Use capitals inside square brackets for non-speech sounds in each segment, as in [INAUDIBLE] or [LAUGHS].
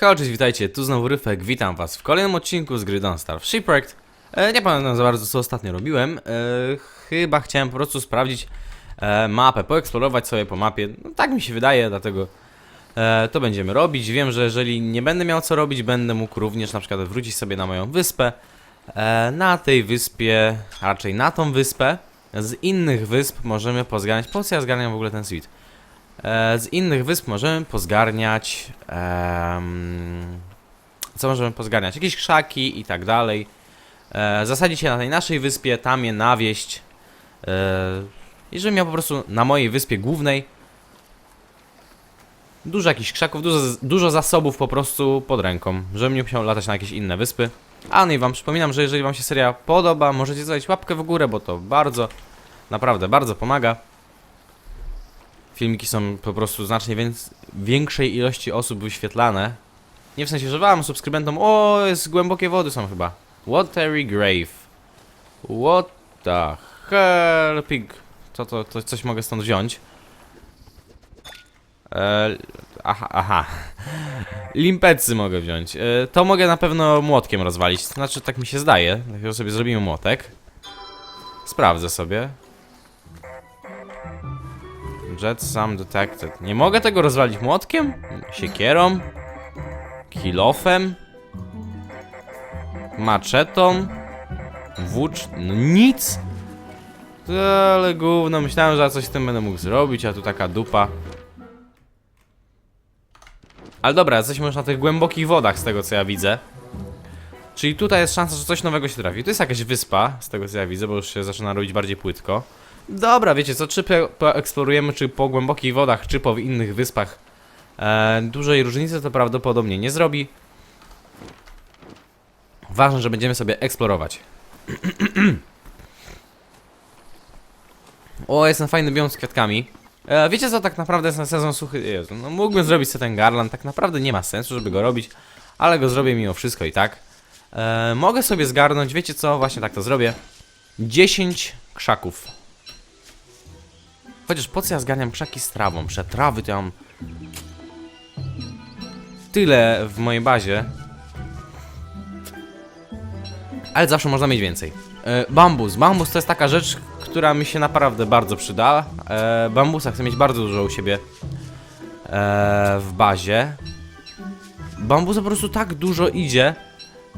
Hej, cześć, witajcie, tu znowu Ryfek, witam was w kolejnym odcinku z gry Don't Starve Shipwrecked. E, nie pamiętam za bardzo co ostatnio robiłem, e, chyba chciałem po prostu sprawdzić e, mapę, poeksplorować sobie po mapie, no, tak mi się wydaje, dlatego e, to będziemy robić. Wiem, że jeżeli nie będę miał co robić, będę mógł również na przykład wrócić sobie na moją wyspę. E, na tej wyspie, a raczej na tą wyspę, z innych wysp możemy pozganiać, po co ja zgarniam w ogóle ten suite? E, z innych wysp możemy pozgarniać. co możemy pozgarniać? Jakieś krzaki i tak dalej. E, zasadzić je na tej naszej wyspie, tam je nawieść. E, I żebym miał po prostu na mojej wyspie głównej dużo jakichś krzaków, dużo, dużo zasobów po prostu pod ręką, żebym nie musiał latać na jakieś inne wyspy. A no i wam przypominam, że jeżeli wam się seria podoba, możecie zostawić łapkę w górę, bo to bardzo, naprawdę bardzo pomaga filmiki są po prostu znacznie więc, większej ilości osób wyświetlane. Nie w sensie, że wam, subskrybentom, o, jest głębokie wody są chyba. Watery Grave. What the hell, pig. Co to, to coś mogę stąd wziąć? E, aha, aha. [LAUGHS] Limpecy mogę wziąć. E, to mogę na pewno młotkiem rozwalić. Znaczy, tak mi się zdaje. Dlatego sobie zrobimy młotek. Sprawdzę sobie. Jet Sam Detected. Nie mogę tego rozwalić młotkiem? Siekierą? Kilofem? Maczetą? Włócz... No nic! Ale gówno, myślałem, że ja coś z tym będę mógł zrobić, a tu taka dupa. Ale dobra, jesteśmy już na tych głębokich wodach, z tego co ja widzę. Czyli tutaj jest szansa, że coś nowego się trafi. To jest jakaś wyspa, z tego co ja widzę, bo już się zaczyna robić bardziej płytko. Dobra, wiecie co, czy poeksplorujemy, czy po głębokich wodach, czy po innych wyspach. E, dużej różnicy to prawdopodobnie nie zrobi. Ważne, że będziemy sobie eksplorować. [CLEARS THROAT] o, jest ten fajny biom z kwiatkami. E, wiecie co, tak naprawdę jest na sezon suchy. Jezu, no mógłbym zrobić sobie ten garland, tak naprawdę nie ma sensu, żeby go robić, ale go zrobię mimo wszystko i tak. E, mogę sobie zgarnąć, wiecie co, właśnie tak to zrobię. 10 krzaków. Chociaż po co ja zgarniam krzaki z trawą? Przetrawy to ja mam tyle w mojej bazie. Ale zawsze można mieć więcej. E, bambus. Bambus to jest taka rzecz, która mi się naprawdę bardzo przyda. E, bambusa chcę mieć bardzo dużo u siebie e, w bazie. Bambusa po prostu tak dużo idzie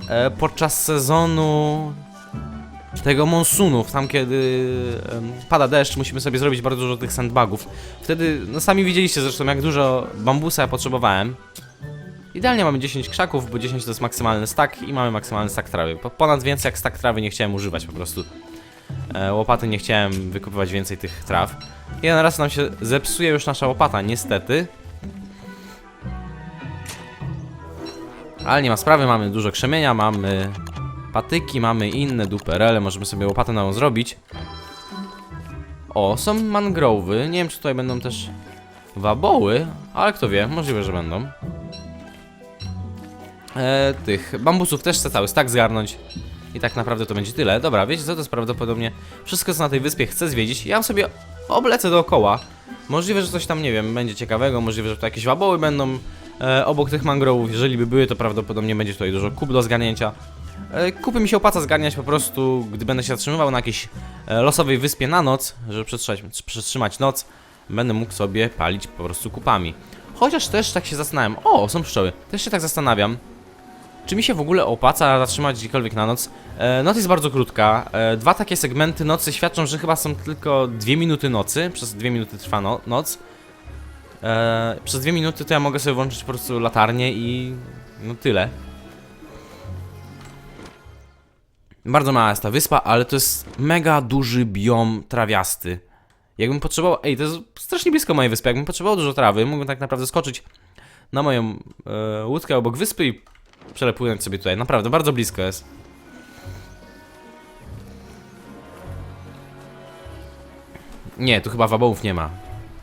e, podczas sezonu tego monsunów, tam kiedy pada deszcz, musimy sobie zrobić bardzo dużo tych sandbagów. Wtedy, no sami widzieliście zresztą jak dużo bambusa ja potrzebowałem. Idealnie mamy 10 krzaków, bo 10 to jest maksymalny stack i mamy maksymalny stack trawy. Po, ponad więcej jak stack trawy nie chciałem używać po prostu. E, łopaty nie chciałem wykupywać więcej tych traw. Jeden raz nam się zepsuje już nasza łopata, niestety. Ale nie ma sprawy, mamy dużo krzemienia, mamy patyki, mamy inne duperele, możemy sobie łopatę nową zrobić. O, są mangrowy, nie wiem czy tutaj będą też waboły, ale kto wie, możliwe, że będą. E, tych bambusów też chcę cały stack zgarnąć. I tak naprawdę to będzie tyle. Dobra, wiecie co, to jest prawdopodobnie wszystko co na tej wyspie chcę zwiedzić. Ja sobie oblecę dookoła. Możliwe, że coś tam, nie wiem, będzie ciekawego, możliwe, że tu jakieś waboły będą e, obok tych mangrove'ów. Jeżeli by były, to prawdopodobnie będzie tutaj dużo kup do zgarnięcia. E, kupy mi się opłaca zgarniać po prostu, gdy będę się zatrzymywał na jakiejś e, losowej wyspie na noc, żeby przetrzymać, przetrzymać noc, będę mógł sobie palić po prostu kupami. Chociaż też tak się zastanawiam, o, są pszczoły, też się tak zastanawiam, czy mi się w ogóle opłaca zatrzymać gdziekolwiek na noc? E, noc jest bardzo krótka, e, dwa takie segmenty nocy świadczą, że chyba są tylko dwie minuty nocy, przez dwie minuty trwa no noc. E, przez dwie minuty to ja mogę sobie włączyć po prostu latarnię i no tyle. Bardzo mała jest ta wyspa, ale to jest mega duży biom trawiasty. Jakbym potrzebował. Ej, to jest strasznie blisko mojej wyspy. Jakbym potrzebował dużo trawy, mógłbym tak naprawdę skoczyć na moją e, łódkę obok wyspy i przelepłynąć sobie tutaj. Naprawdę, bardzo blisko jest. Nie, tu chyba wabołów nie ma.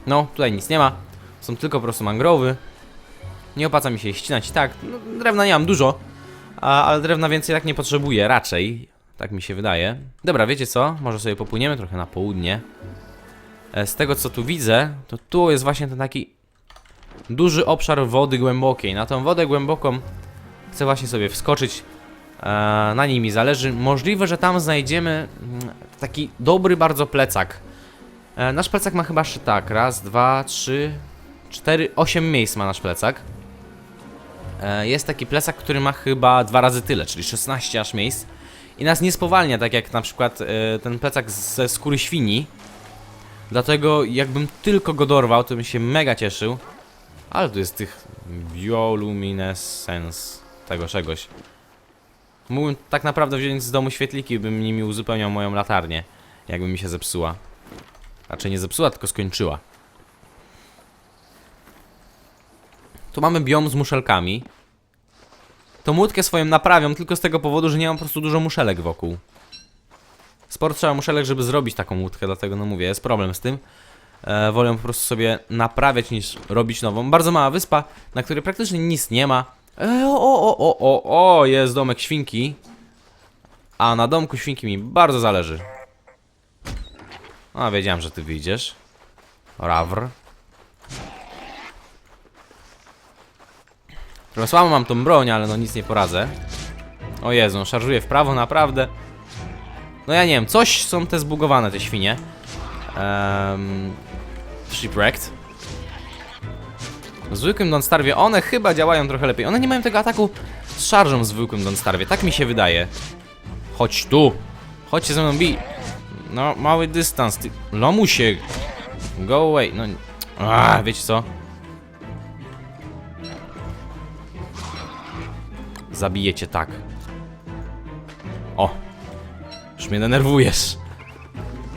No, tutaj nic nie ma. Są tylko po prostu mangrowy. Nie opłaca mi się ścinać. Tak, no, drewna nie mam dużo. A, ale drewna więcej tak nie potrzebuję, raczej. Tak mi się wydaje. Dobra, wiecie co? Może sobie popłyniemy trochę na południe. E, Z tego co tu widzę, to tu jest właśnie ten taki duży obszar wody głębokiej. Na tą wodę głęboką chcę właśnie sobie wskoczyć. E, na niej mi zależy. Możliwe, że tam znajdziemy mm, taki dobry bardzo plecak. E, nasz plecak ma chyba tak, raz, dwa, trzy, cztery, osiem miejsc ma nasz plecak. Jest taki plecak, który ma chyba dwa razy tyle, czyli 16 aż miejsc. I nas nie spowalnia, tak jak na przykład e, ten plecak ze skóry świni. Dlatego jakbym tylko go dorwał, to bym się mega cieszył. Ale tu jest tych bioluminescence tego czegoś. Mógłbym tak naprawdę wziąć z domu świetliki, bym nimi uzupełniał moją latarnię, jakby mi się zepsuła. Raczej nie zepsuła, tylko skończyła. Tu mamy biom z muszelkami. Tą łódkę swoją naprawiam tylko z tego powodu, że nie mam po prostu dużo muszelek wokół. Sporo trzeba muszelek, żeby zrobić taką łódkę, dlatego no mówię, jest problem z tym. E, wolę po prostu sobie naprawiać niż robić nową. Bardzo mała wyspa, na której praktycznie nic nie ma. E, o, o, o, o, o, jest domek świnki. A na domku świnki mi bardzo zależy. A, wiedziałem, że ty wyjdziesz. Rawr. Trochę słabo mam tą broń, ale no nic nie poradzę. O Jezu, on szarżuje w prawo, naprawdę. No ja nie wiem, coś są te zbugowane, te świnie. Um, shipwrecked. W zwykłym Don't Starwie one chyba działają trochę lepiej. One nie mają tego ataku z szarżą w zwykłym Don't Starwie, tak mi się wydaje. Chodź tu. Chodź się ze mną bij. No, mały dystans, ty... Lomusie. Go away. No... A, wiecie co? Zabiję cię tak. O. Już mnie denerwujesz.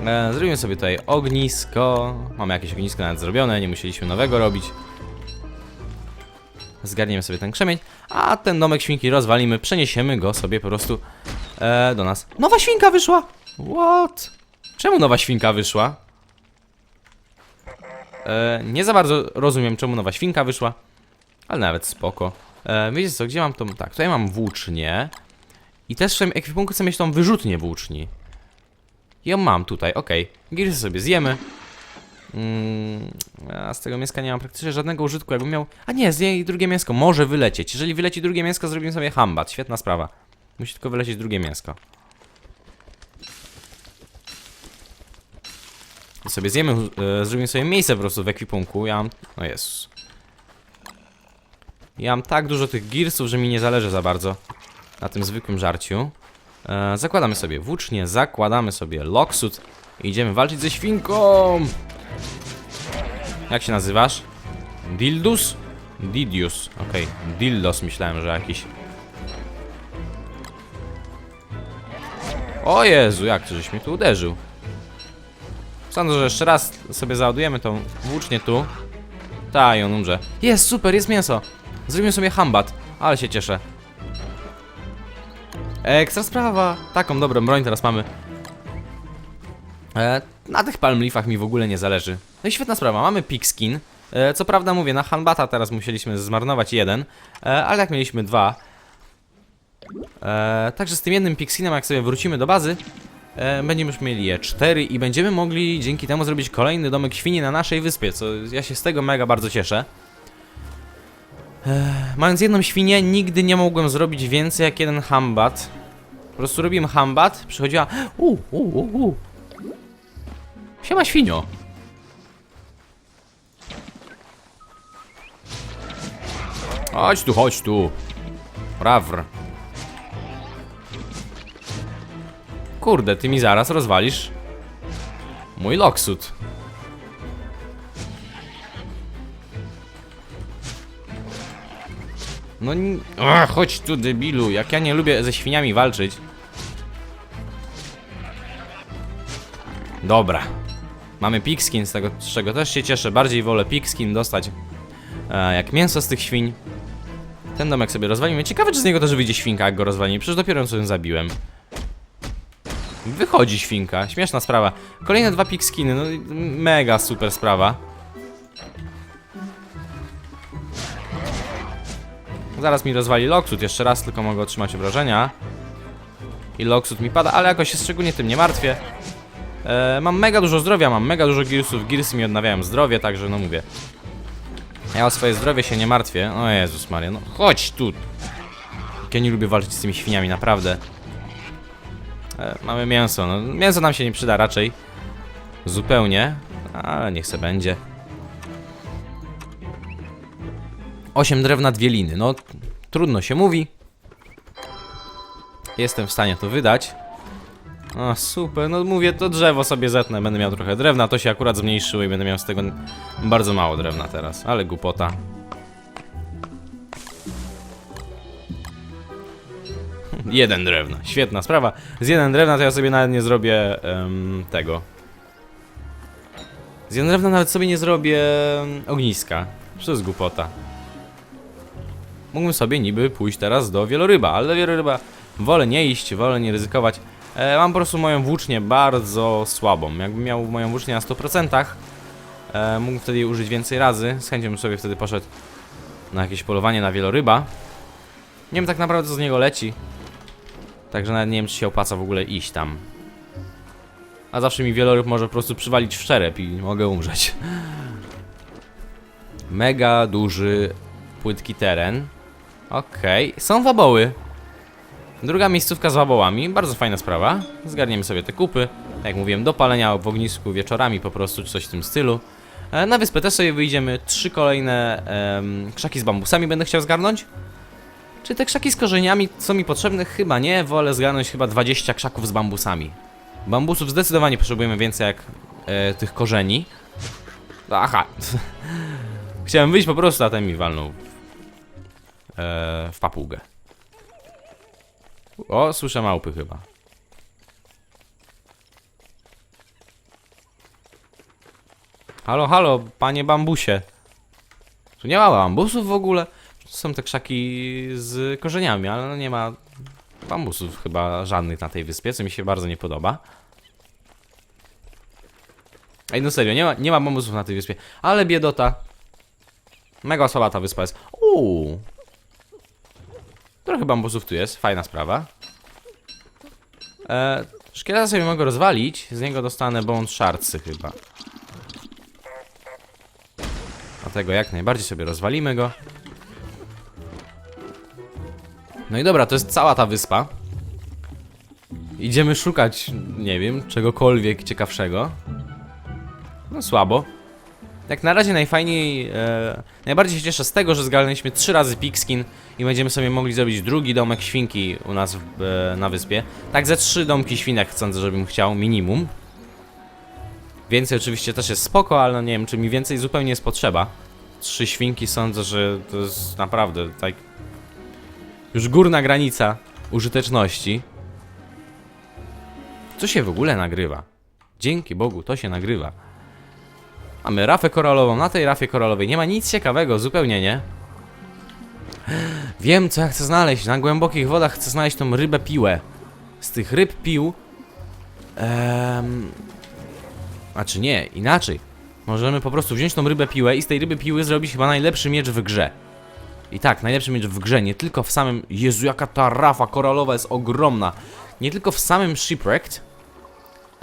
E, zrobimy sobie tutaj ognisko. Mamy jakieś ognisko nawet zrobione, nie musieliśmy nowego robić. Zgarniemy sobie ten krzemień, a ten domek świnki rozwalimy, przeniesiemy go sobie po prostu e, do nas. Nowa świnka wyszła! What? Czemu nowa świnka wyszła? E, nie za bardzo rozumiem, czemu nowa świnka wyszła, ale nawet spoko. E, wiecie co, gdzie mam tą... Tak, tutaj mam włócznię. I też w swoim ekwipunku chcę mieć tą wyrzutnię włóczni. Ją mam tutaj, okej. Girsy sobie zjemy. Mm, a z tego mięska nie mam praktycznie żadnego użytku, jakbym miał... A nie, z drugie mięsko może wylecieć. Jeżeli wyleci drugie mięsko, zrobimy sobie hambat. Świetna sprawa. Musi tylko wylecieć drugie mięsko. I sobie zjemy, e, zrobimy sobie miejsce po prostu w ekwipunku. Ja mam... O Jezus. Ja mam tak dużo tych girsów, że mi nie zależy za bardzo na tym zwykłym żarciu. E, zakładamy sobie włócznie, zakładamy sobie loksut i idziemy walczyć ze świnką. Jak się nazywasz? Dildus? Didius, okej. Dildos myślałem, że jakiś. O Jezu, jak to żeś mnie tu uderzył. Sądzę, że jeszcze raz sobie załadujemy tą włócznię tu. Ta, i on umrze. Jest, super, jest mięso. Zrobimy sobie hambat, ale się cieszę. Ekstra sprawa. Taką dobrą broń teraz mamy. E, na tych palm leafach mi w ogóle nie zależy. No i świetna sprawa, mamy pigskin. E, co prawda mówię, na Hanbata teraz musieliśmy zmarnować jeden, e, ale jak mieliśmy dwa. E, także z tym jednym pigskinem, jak sobie wrócimy do bazy, e, będziemy już mieli je cztery i będziemy mogli dzięki temu zrobić kolejny domek świni na naszej wyspie, co ja się z tego mega bardzo cieszę. E, mając jedną świnię, nigdy nie mogłem zrobić więcej jak jeden hambat. Po prostu robiłem hambat, przychodziła... U, u, u, u. Siema świnio. Chodź tu, chodź tu. Rawr. Kurde, ty mi zaraz rozwalisz mój loksut. No ni- Ach, chodź tu debilu, jak ja nie lubię ze świniami walczyć. Dobra. Mamy pigskin, z tego z czego też się cieszę. Bardziej wolę pigskin dostać e, jak mięso z tych świń. Ten domek sobie rozwalimy. Ciekawe, czy z niego też wyjdzie świnka, jak go rozwalimy. Przecież dopiero ją zabiłem. Wychodzi świnka. Śmieszna sprawa. Kolejne dwa pigskiny. No mega super sprawa. Zaraz mi rozwali Loksut. Jeszcze raz tylko mogę otrzymać obrażenia. I Loksut mi pada, ale jakoś się szczególnie tym nie martwię. E, mam mega dużo zdrowia, mam mega dużo girsów. Girsy mi odnawiają zdrowie, także no mówię. Ja o swoje zdrowie się nie martwię. O Jezus Maria, no chodź tu. Ja nie lubię walczyć z tymi świniami, naprawdę. E, mamy mięso, no mięso nam się nie przyda raczej. Zupełnie, ale niech se będzie. 8 drewna, dwie liny. No, trudno się mówi. Jestem w stanie to wydać. O, super, no mówię, to drzewo sobie zetnę, będę miał trochę drewna, to się akurat zmniejszyło i będę miał z tego bardzo mało drewna teraz, ale głupota. [LAUGHS] Jeden drewna, świetna sprawa. Z jeden drewna to ja sobie nawet nie zrobię em, tego. Z jeden drewna nawet sobie nie zrobię ogniska. To jest głupota. Mógłbym sobie niby pójść teraz do wieloryba, ale do wieloryba wolę nie iść, wolę nie ryzykować. E, mam po prostu moją włócznię bardzo słabą. Jakbym miał moją włócznię na 100%, e, mógłbym wtedy użyć więcej razy. Z chęcią bym sobie wtedy poszedł na jakieś polowanie na wieloryba. Nie wiem tak naprawdę co z niego leci. Także nawet nie wiem czy się opłaca w ogóle iść tam. A zawsze mi wieloryb może po prostu przywalić w szerep i mogę umrzeć. [LAUGHS] Mega duży, płytki teren. Okej, są waboły. Druga miejscówka z wabołami, bardzo fajna sprawa. Zgarniemy sobie te kupy. Tak jak mówiłem, do palenia w ognisku wieczorami po prostu, czy coś w tym stylu. E, Na wyspę też sobie wyjdziemy. Trzy kolejne em, krzaki z bambusami będę chciał zgarnąć. Czy te krzaki z korzeniami są mi potrzebne? Chyba nie. Wolę zgarnąć chyba 20 krzaków z bambusami. Bambusów zdecydowanie potrzebujemy więcej jak e, tych korzeni. Aha. [LAUGHS] Chciałem wyjść po prostu, a ten mi walnął w, e, w papugę. O, słyszę małpy chyba. Halo, halo, panie bambusie. Tu nie ma bambusów w ogóle. Są te krzaki z korzeniami, ale no nie ma bambusów chyba żadnych na tej wyspie, co mi się bardzo nie podoba. Ej, no serio, nie ma, nie ma bambusów na tej wyspie. Ale biedota. Mega słaba ta wyspa jest. Uuu. Trochę bambusów tu jest, fajna sprawa. E, szkieleta sobie mogę rozwalić, z niego dostanę bone shardsy chyba. Dlatego jak najbardziej sobie rozwalimy go. No i dobra, to jest cała ta wyspa. Idziemy szukać, nie wiem, czegokolwiek ciekawszego. No słabo. Jak na razie najfajniej, e, najbardziej się cieszę z tego, że zgarnęliśmy trzy razy pigskin i będziemy sobie mogli zrobić drugi domek świnki u nas w, e, na wyspie. Tak ze trzy domki świnek sądzę, żebym chciał, minimum. Więcej oczywiście też jest spoko, ale no nie wiem, czy mi więcej zupełnie jest potrzeba. Trzy świnki sądzę, że to jest naprawdę tak... Już górna granica użyteczności. Co się w ogóle nagrywa? Dzięki Bogu, to się nagrywa. Mamy rafę koralową. Na tej rafie koralowej nie ma nic ciekawego, zupełnie nie. Wiem, co ja chcę znaleźć. Na głębokich wodach chcę znaleźć tą rybę piłę. Z tych ryb pił... Em... Znaczy nie, inaczej. Możemy po prostu wziąć tą rybę piłę i z tej ryby piły zrobić chyba najlepszy miecz w grze. I tak, najlepszy miecz w grze, nie tylko w samym... Jezu, jaka ta rafa koralowa jest ogromna. Nie tylko w samym Shipwrecked,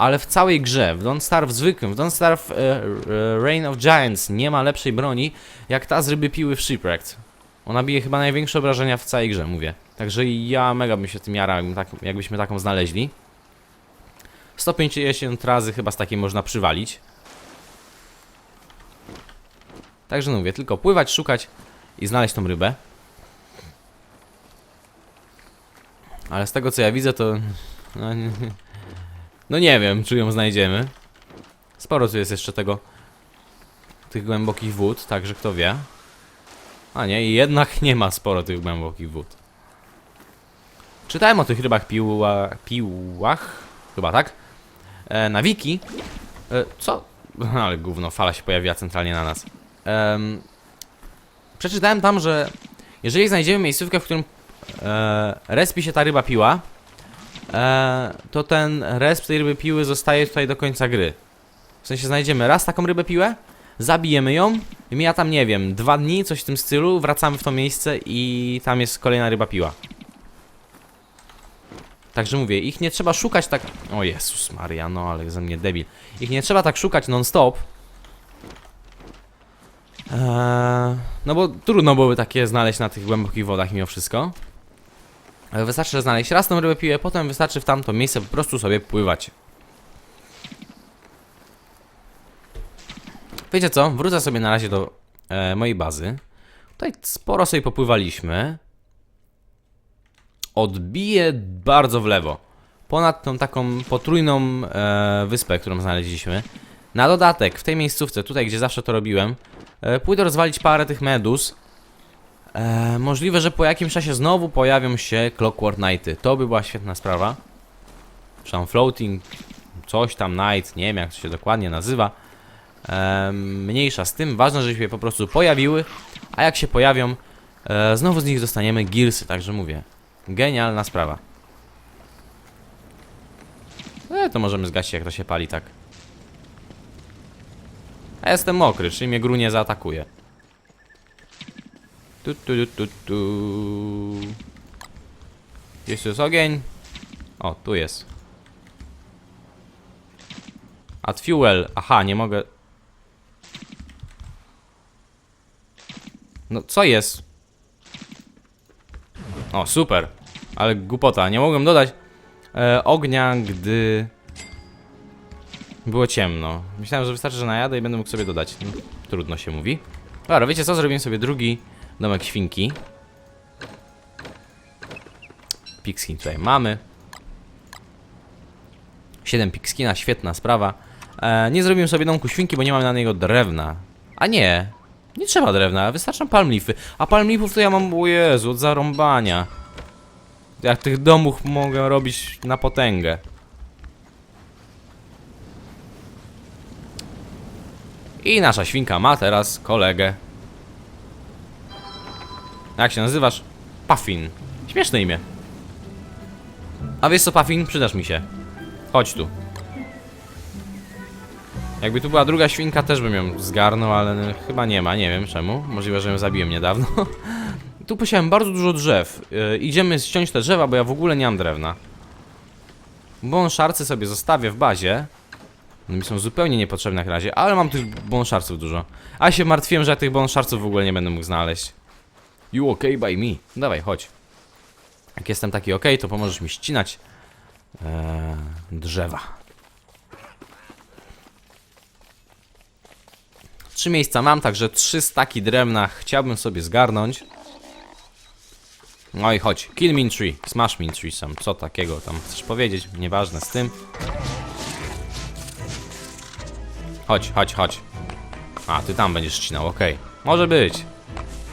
ale w całej grze, w Don't Starve zwykłym, w Don't Starve e, e, Reign of Giants nie ma lepszej broni jak ta z ryby piły w Shipwrecked. Ona bije chyba największe obrażenia w całej grze, mówię. Także ja mega bym się tym jarał, tak, jakbyśmy taką znaleźli. 150 razy chyba z takiej można przywalić. Także no mówię, tylko pływać, szukać i znaleźć tą rybę. Ale z tego co ja widzę to... No, nie, no nie wiem, czy ją znajdziemy. Sporo tu jest jeszcze tego... Tych głębokich wód, także kto wie. A nie, jednak nie ma sporo tych głębokich wód. Czytałem o tych rybach piła, piłach, chyba tak? E, na wiki. E, co? [LAUGHS] Ale gówno, fala się pojawiła centralnie na nas. Em, przeczytałem tam, że jeżeli znajdziemy miejscówkę, w którym e, respi się ta ryba piła, e, to ten resp tej ryby piły zostaje tutaj do końca gry. W sensie znajdziemy raz taką rybę piłę, zabijemy ją, mija tam, nie wiem, dwa dni, coś w tym stylu, wracamy w to miejsce i tam jest kolejna ryba piła. Także mówię, ich nie trzeba szukać tak... O Jezus Maria, no ale ze mnie debil. Ich nie trzeba tak szukać non-stop. Eee, no bo trudno byłoby takie znaleźć na tych głębokich wodach mimo wszystko. Ale Wystarczy znaleźć raz tą rybę piłę, potem wystarczy w tamto miejsce po prostu sobie pływać. Wiecie co? Wrócę sobie na razie do e, mojej bazy. Tutaj sporo sobie popływaliśmy. Odbiję bardzo w lewo. Ponad tą taką potrójną e, wyspę, którą znaleźliśmy. Na dodatek, w tej miejscówce, tutaj gdzie zawsze to robiłem, e, pójdę rozwalić parę tych medus. E, możliwe, że po jakimś czasie znowu pojawią się Clockwork Nighty. To by była świetna sprawa. Czy tam Floating, coś tam Night, nie wiem jak to się dokładnie nazywa. E, mniejsza z tym, ważne, żeby się po prostu pojawiły, a jak się pojawią, e, znowu z nich dostaniemy Gearsy, także mówię. Genialna sprawa. E, to możemy zgasić jak to się pali tak. A jestem mokry, czyli mnie gru nie zaatakuje. Tu, tu, tu, tu, tu. Tu jest ogień. O, tu jest. Add fuel. Aha, nie mogę. No, co jest? O, super. Ale głupota. Nie mogłem dodać e, ognia, gdy było ciemno. Myślałem, że wystarczy, że najadę i będę mógł sobie dodać. No, trudno się mówi. Dobra, wiecie co? Zrobiłem sobie drugi domek świnki. Pigskin tutaj mamy. 7 pigskina, świetna sprawa. E, nie zrobiłem sobie domku świnki, bo nie mam na niego drewna. A nie, nie trzeba drewna, wystarczą palmlify. A palmlifów to ja mam, o Jezu, od zarąbania. Jak tych domów mogę robić na potęgę. I nasza świnka ma teraz kolegę. Jak się nazywasz? Puffin. Śmieszne imię. A wiesz co, Puffin? Przydasz mi się. Chodź tu. Jakby tu była druga świnka, też bym ją zgarnął, ale no, chyba nie ma, nie wiem czemu. Możliwe, że ją zabiłem niedawno. [LAUGHS] tu posiałem bardzo dużo drzew. Yy, idziemy ściąć te drzewa, bo ja w ogóle nie mam drewna. Bąszarcy sobie zostawię w bazie. One mi są zupełnie niepotrzebne na razie, ale mam tych bąszarców dużo. A się martwiłem, że ja tych bąszarców w ogóle nie będę mógł znaleźć. You okay by me? Dawaj, chodź. Jak jestem taki ok, to pomożesz mi ścinać eee, drzewa. Trzy miejsca mam, także trzy staki drewna chciałbym sobie zgarnąć. No i chodź, kill me tree, smash me tree sam, co takiego tam chcesz powiedzieć, nieważne z tym. Chodź, chodź, chodź. A, ty tam będziesz ścinał, okej. Może być.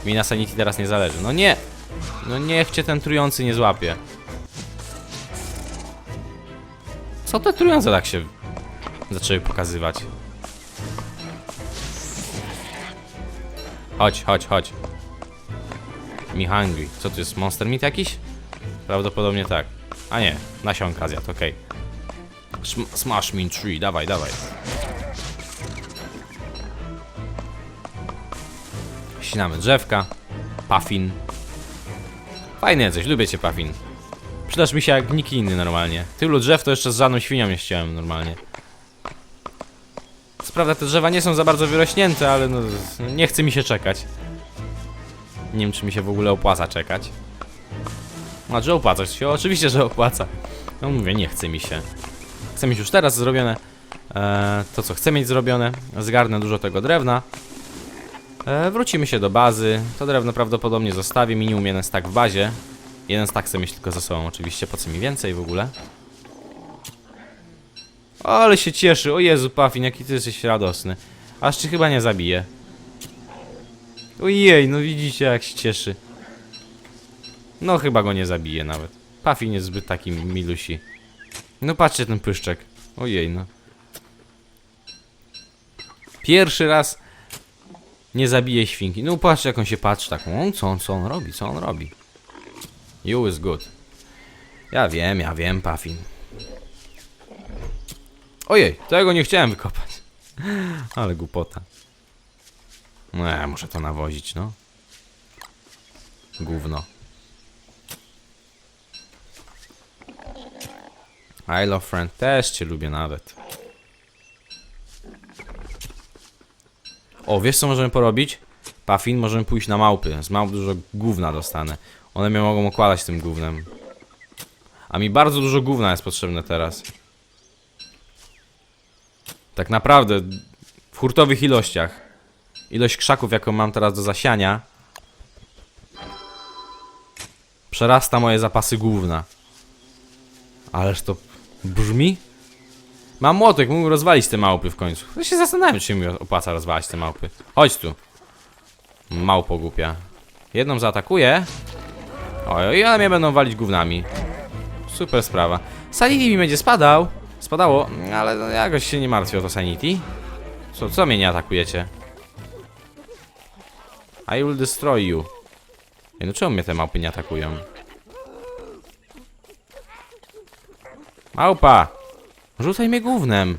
Mi na sanity teraz nie zależy. No nie! No niech cię ten trujący nie złapie. Co te trujące tak się zaczęły pokazywać? Chodź, chodź, chodź. Me hungry. Co to jest? Monster meat jakiś? Prawdopodobnie tak. A nie, nasionka zjadł, okej. Okay. Smash me tree, dawaj, dawaj. Ścinamy drzewka. Puffin. Fajny jesteś, lubię cię, Puffin. Przydasz mi się jak nikt inny normalnie. Tylu drzew to jeszcze z żadną świnią nie ściąłem normalnie. Co prawda te drzewa nie są za bardzo wyrośnięte, ale no, nie chce mi się czekać. Nie wiem, czy mi się w ogóle opłaca czekać. Znaczy opłaca się, oczywiście, że opłaca. No mówię, nie chce mi się. Chcę mieć już teraz zrobione e, to, co chcę mieć zrobione. Zgarnę dużo tego drewna. E, wrócimy się do bazy. To drewno prawdopodobnie zostawię. Minimum jeden stack w bazie. Jeden stack chcę mieć tylko ze sobą, oczywiście. Po co mi więcej w ogóle? Ale się cieszy. O Jezu, Puffin, jaki ty jesteś radosny. Aż ci chyba nie zabije. Ojej, no widzicie jak się cieszy. No chyba go nie zabije nawet. Puffin jest zbyt taki milusi. No patrzcie ten pyszczek. Ojej, no. Pierwszy raz nie zabije świnki. No patrz jak on się patrzy taką. On, co on, co on robi, co on robi. You is good. Ja wiem, ja wiem, Puffin. Ojej, tego nie chciałem wykopać. [LAUGHS] Ale głupota. No, ja muszę to nawozić, no. Gówno. I love friend też cię lubię nawet. O, wiesz co możemy porobić? Puffin, możemy pójść na małpy. Z małp dużo gówna dostanę. One mnie mogą okładać tym gównem. A mi bardzo dużo gówna jest potrzebne teraz. Tak naprawdę w hurtowych ilościach. Ilość krzaków, jaką mam teraz do zasiania, przerasta moje zapasy gówna. Ależ to brzmi? Mam młotek, mógł rozwalić te małpy w końcu. Ja się zastanawiam, czy mi opłaca rozwalać te małpy. Chodź tu. Małpo głupia. Jedną zaatakuję. Oj, i one mnie będą walić gównami. Super sprawa. Sanity mi będzie spadał. Spadało, ale no jakoś się nie martwię o to Sanity. Co, co mnie nie atakujecie? I will destroy you. Ej, no czemu mnie te małpy nie atakują? Małpa! Rzucaj mnie gównem.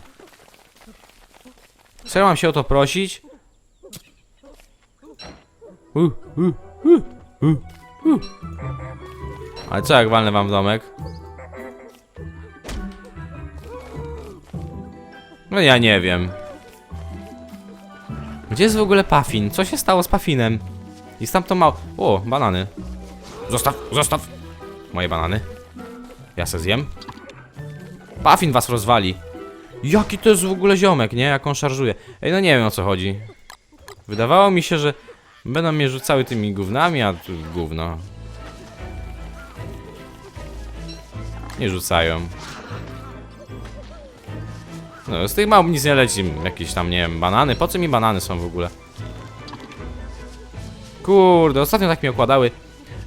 Serio mam się o to prosić? Uh, uh, uh, uh, uh. Ale co jak walnę wam w domek? No ja nie wiem. Gdzie jest w ogóle Puffin? Co się stało z Puffinem? I tam mał... O, banany. Zostaw, zostaw! Moje banany. Ja se zjem. Puffin was rozwali. Jaki to jest w ogóle ziomek, nie? Jak on szarżuje. Ej, no nie wiem o co chodzi. Wydawało mi się, że będą mnie rzucały tymi gównami, a tu gówno. Nie rzucają. No, z tych małp nic nie leci. Jakieś tam, nie wiem, banany. Po co mi banany są w ogóle? Kurde, ostatnio tak mi okładały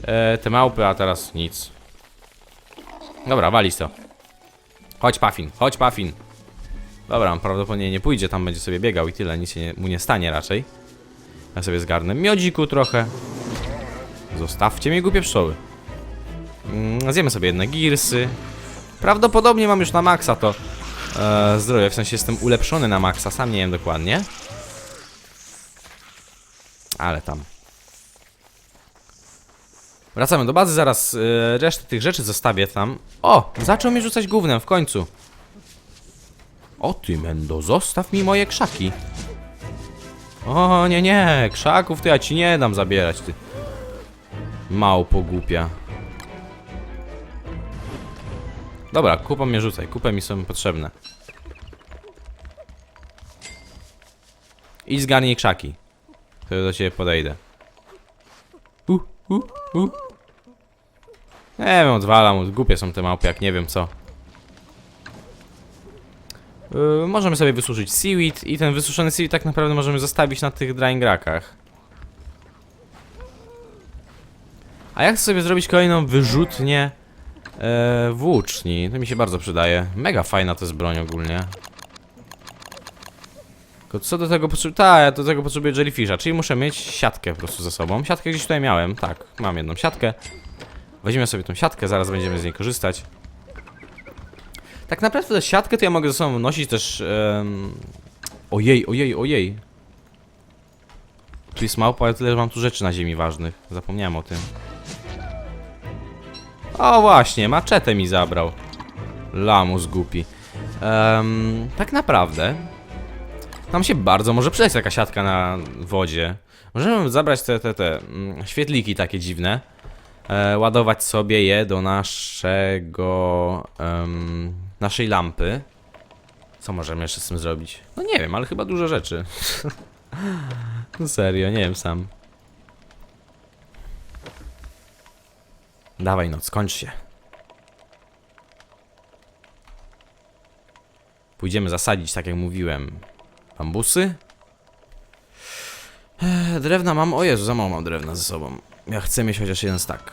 e, te małpy, a teraz nic. Dobra, walić to. Chodź Puffin, chodź Puffin. Dobra, on prawdopodobnie nie pójdzie, tam będzie sobie biegał i tyle, nic się nie, mu nie stanie raczej. Ja sobie zgarnę miodziku trochę. Zostawcie mnie głupie pszczoły. Mm, zjemy sobie jedne girsy. Prawdopodobnie mam już na maksa to e, zdrowie, w sensie jestem ulepszony na maksa, sam nie wiem dokładnie. Ale tam. Wracamy do bazy, zaraz e, resztę tych rzeczy zostawię tam. O, zaczął mnie rzucać gównem w końcu. O ty Mendo, zostaw mi moje krzaki. O nie, nie, krzaków to ja ci nie dam zabierać, ty. Małpo głupia. Dobra, kupą mnie rzucaj, kupę mi są potrzebne. Idź zgarnij krzaki. Wtedy do ciebie podejdę. Uh, uh, uh. Nie wiem, odwalam, głupie są te małpy, jak nie wiem co. Yy, możemy sobie wysuszyć seaweed i ten wysuszony seaweed tak naprawdę możemy zostawić na tych drying rackach. A jak sobie zrobić kolejną wyrzutnię e, włóczni? To mi się bardzo przydaje. Mega fajna to jest broń ogólnie. Tylko co do tego potrzebuję? Tak, ja do tego potrzebuję jellyfisha, czyli muszę mieć siatkę po prostu ze sobą. Siatkę gdzieś tutaj miałem, tak, mam jedną siatkę. Weźmiemy sobie tą siatkę, zaraz będziemy z niej korzystać. Tak naprawdę siatkę to ja mogę ze sobą nosić też... em, Ojej, ojej, ojej. Tu jest małpa, ale tyle, że mam tu rzeczy na ziemi ważnych. Zapomniałem o tym. O właśnie, maczetę mi zabrał. Lamus głupi. Em, tak naprawdę... Nam się bardzo może przydać taka siatka na wodzie. Możemy zabrać te, te, te mm, świetliki takie dziwne. E, ładować sobie je do naszego... naszej lampy. Co możemy jeszcze z tym zrobić? No nie wiem, ale chyba dużo rzeczy. [LAUGHS] no serio, nie wiem sam. Dawaj noc, skończ się. Pójdziemy zasadzić, tak jak mówiłem. Bambusy? Eee, drewna mam, o Jezu, za mało mam drewna ze sobą. Ja chcę mieć chociaż jeden stack.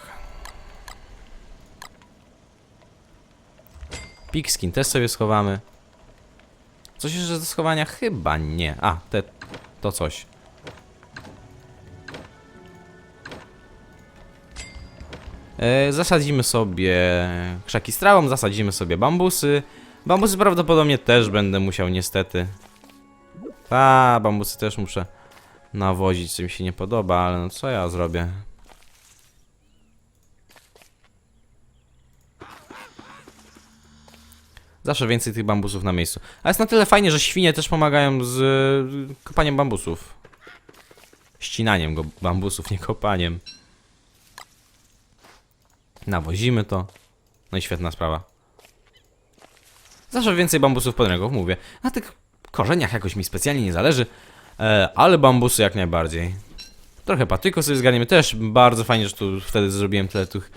Pigskin też sobie schowamy. Coś jeszcze do schowania? Chyba nie. A, te, to coś. E, zasadzimy sobie krzaki z trawą, zasadzimy sobie bambusy. Bambusy prawdopodobnie też będę musiał niestety. A, bambusy też muszę nawozić, co mi się nie podoba, ale no co ja zrobię? Zawsze więcej tych bambusów na miejscu. A jest na tyle fajnie, że świnie też pomagają z y, kopaniem bambusów. ścinaniem go bambusów, nie kopaniem. Nawozimy to. No i świetna sprawa. Zawsze więcej bambusów pod ręką, mówię. Na tych korzeniach jakoś mi specjalnie nie zależy, e, ale bambusy jak najbardziej. Trochę patyku sobie zgarniemy też. Bardzo fajnie, że tu wtedy zrobiłem tyle tych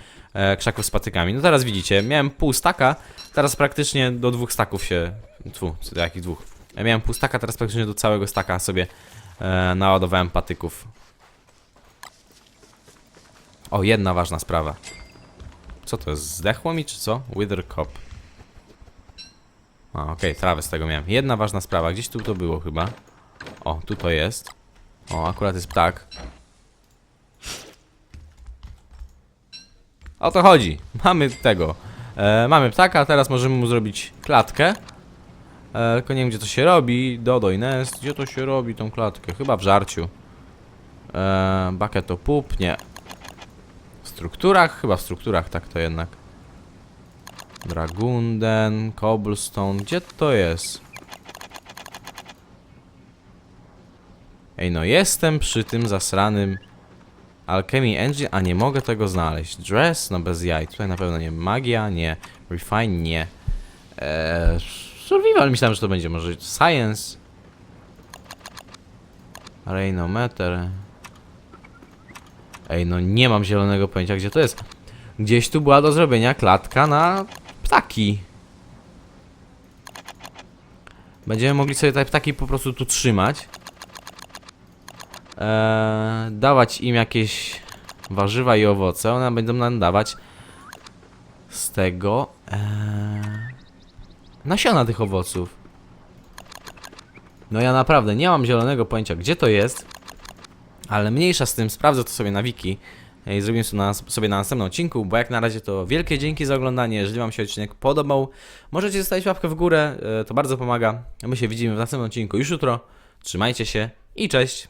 krzaków z patykami. No teraz widzicie, miałem pół staka, teraz praktycznie do dwóch staków się... Tfu, do jakich dwóch? Ja miałem pół staka, teraz praktycznie do całego staka sobie e, naładowałem patyków. O, jedna ważna sprawa. Co to jest? Zdechło mi czy co? Wither Cop. A, okej, trawę z tego miałem. Jedna ważna sprawa, gdzieś tu to było chyba. O, tu to jest. O, akurat jest ptak. O to chodzi. Mamy tego. E, mamy ptaka, teraz możemy mu zrobić klatkę. E, tylko nie wiem, gdzie to się robi. Dodo i Nest. Gdzie to się robi, tą klatkę? Chyba w żarciu. E, bucket to pup? Nie. W strukturach? Chyba w strukturach, tak to jednak. Dragunden, Cobblestone. Gdzie to jest? Ej, no jestem przy tym zasranym Alchemy Engine, a nie mogę tego znaleźć. Dress? No bez jaj. Tutaj na pewno nie. Magia? Nie. Refine? Nie. Eee, survival myślałem, że to będzie może Science. Rainometer. Ej, no nie mam zielonego pojęcia, gdzie to jest. Gdzieś tu była do zrobienia klatka na ptaki. Będziemy mogli sobie te ptaki po prostu tu trzymać. Eee, dawać im jakieś warzywa i owoce. One będą nam dawać z tego eee, nasiona tych owoców. No ja naprawdę nie mam zielonego pojęcia, gdzie to jest. Ale mniejsza z tym, sprawdzę to sobie na wiki i zrobimy to na, sobie na następnym odcinku, bo jak na razie to wielkie dzięki za oglądanie. Jeżeli Wam się odcinek podobał, możecie zostawić łapkę w górę, e, to bardzo pomaga. My się widzimy w następnym odcinku już jutro. Trzymajcie się i cześć!